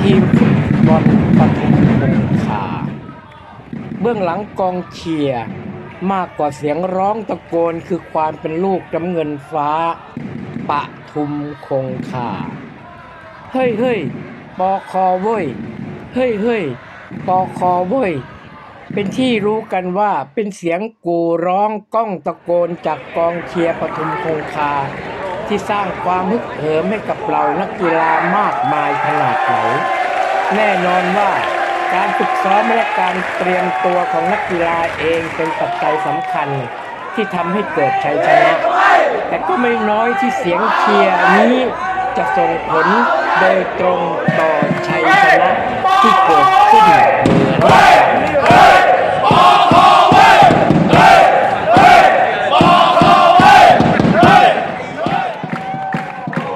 ทีมฟุตบอลปทุมคงคาเบื้องหลังกองเชียร์มากกว่าเสียงร้องตะโกนคือความเป็นลูกน้ำเงินฟ้า ปะทุมคงคาเฮ้ยเฮ้ยปอคอเว้ย เฮ้ยเฮ้ยปอคอเว้ย เป็นที่รู้กันว่าเป็นเสียงกูร้องก้องตะโกนจากกองเชียร์ปทุมคงคา ที่สร้างความฮึกเหิมให้กับเรานักกีฬามากมายขนาดไหน แน่นอนว่าการฝึกซ้อมและการเตรียมตัวของนักกีฬาเองเป็นปัจจัยสำคัญที่ทำให้เกิดชัยชนะ แต่ก็ไม่น้อยที่เสียงเชียร์นี้จะส่งผลโดยตรงต่อชัยชนะที่เกิดขึ้นเหมือนกัน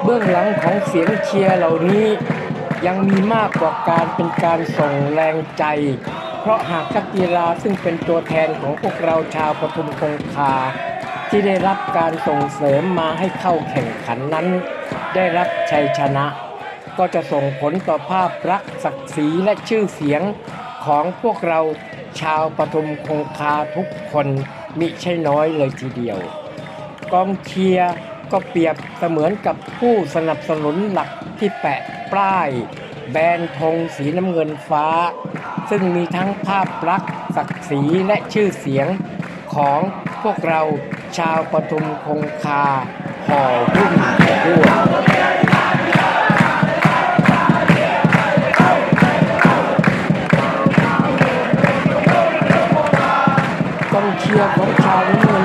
เบื้องหลังของเสียงเชียร์เหล่านี้ ยังมีมากกว่าการเป็นการส่งแรงใจ เพราะหากนักกีฬาซึ่งเป็นตัวแทนของพวกเราชาวปทุมคงคา ที่ได้รับการส่งเสริมมาให้เข้าแข่งขันนั้น ได้รับชัยชนะ ก็จะส่งผลต่อภาพลักษณ์ศักดิ์ศรีและชื่อเสียงของพวกเราชาวปทุมคงคาทุกคนมิใช่น้อยเลยทีเดียว กองเชียร์ ก็เปรียบเสมือนกับผู้สนับสนุนหลักที่แปะป้าย แบนธงสีน้ำเงินฟ้า ซึ่งมีทั้งภาพลักษณ์ศักดิ์ศรีและชื่อเสียงของพวกเราชาวปทุมคงคาห่อหุ้มด้วยกองเชียร์ของชาวน้ำเงิน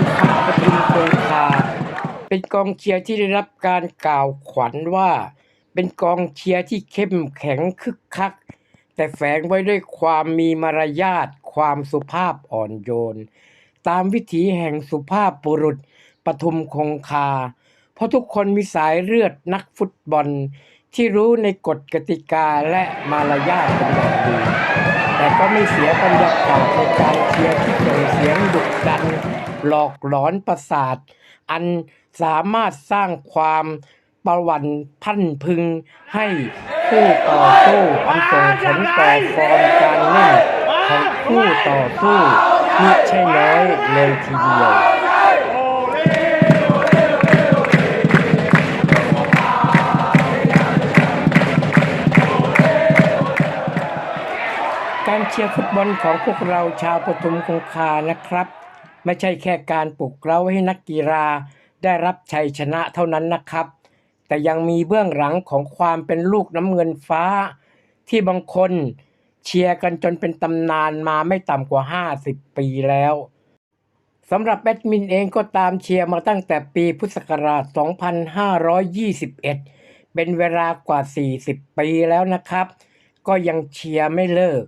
เป็นกองเชียร์ที่ได้รับการกล่าวขวัญว่า เป็นกองเชียร์ที่เข้มแข็งคึกคัก แต่แฝงไว้ด้วยความมีมารยาทความสุภาพอ่อนโยน ตามวิถีแห่งสุภาพบุรุษปทุมคงคา เพราะทุกคนมีสายเลือดนักฟุตบอล ที่รู้ในกฎกติกาและมารยาทเป็นอย่างดีแต่ก็ไม่เสียบรรยากาศในการเชียร์ที่ส่งเสียงดุดัน หลอกหลอนประสาท อัน สามารถสร้างความประวันพันพึงให้ผู้ต่อสู้อันส่งผลต่อฟอร์มการเล่นของผู้ต่อสู้มิใช่น้อยเลยทีเดียวการเชียร์ฟุตบอลของพวกเราชาวปทุมคงคานะครับ ไม่ใช่แค่การปลุกเราให้นักกีฬา ได้รับชัยชนะเท่านั้นนะครับ แต่ยังมีเบื้องหลังของความเป็นลูกน้ำเงินฟ้า ที่บางคนเชียร์กันจนเป็นตำนานมาไม่ต่ำกว่า 50 ปีแล้วสำหรับแบดมินเองก็ตามเชียร์มาตั้งแต่ปีพุทธศักราช 2521 เป็นเวลากว่า 40 ปีแล้วนะครับ ก็ยังเชียร์ไม่เลิก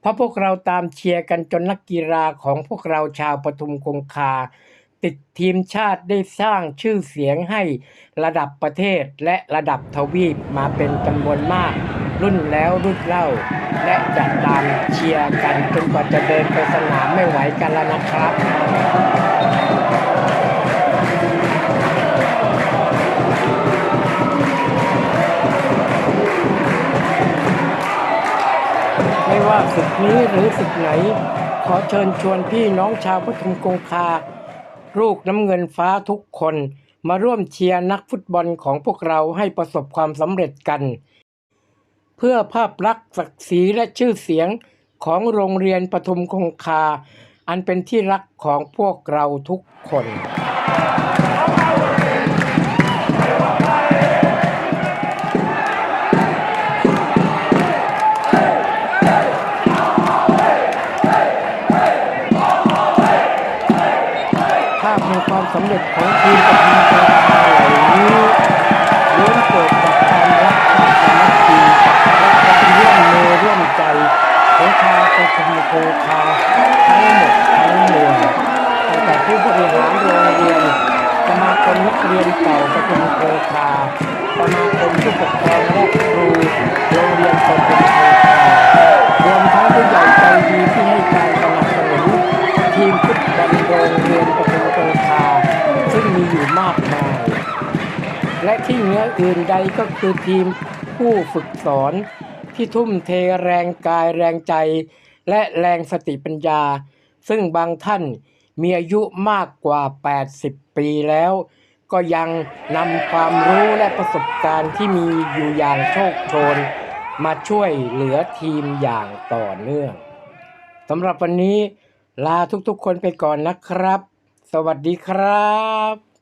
เพราะพวกเราตามเชียร์กันจนนักกีฬาของพวกเราชาวปทุมคงคา ติดทีมชาติได้สร้างชื่อเสียงให้ระดับประเทศและระดับทวีปมาเป็นจำนวนมาก รุ่นแล้วรุ่นเล่า และจัดตามเชียร์กันจนกว่าจะเดินไปสนามไม่ไหวกันแล้วนะครับไม่ว่าศึกนี้หรือศึกไหน ขอเชิญชวนพี่น้องชาวปทุมคงคา ลูกน้ำเงินฟ้าทุกคนมาร่วมเชียร์นักฟุตบอลของพวกเราให้ประสบความสำเร็จกัน เพื่อภาพลักษณ์ศักดิ์ศรีและชื่อเสียงของโรงเรียนปทุมคงคา อันเป็นที่รักของพวกเราทุกคนำเร็จของทีมปทุมคงคาเหล่านี้ล้วนเกิดจากความรักความสามัคคีและการร่วมมือร่วมใจของชาวปทุมคงคาทั้งหมดทั้งมวลตั้งแต่ผู้บริหารโรงเรียนสมาคมนักเรียนเก่าปทุมคคาสมาคมผู้ปกครอง และที่เหนืออื่นใดก็คือทีมผู้ฝึกสอน ที่ทุ่มเทแรงกายแรงใจ และแรงสติปัญญา ซึ่งบางท่านมีอายุมากกว่า 80 ปีแล้ว ก็ยังนำความรู้และประสบการณ์ที่มีอยู่อย่างโชคโชน มาช่วยเหลือทีมอย่างต่อเนื่องสำหรับวันนี้ลาทุกๆคนไปก่อนนะครับ สวัสดีครับ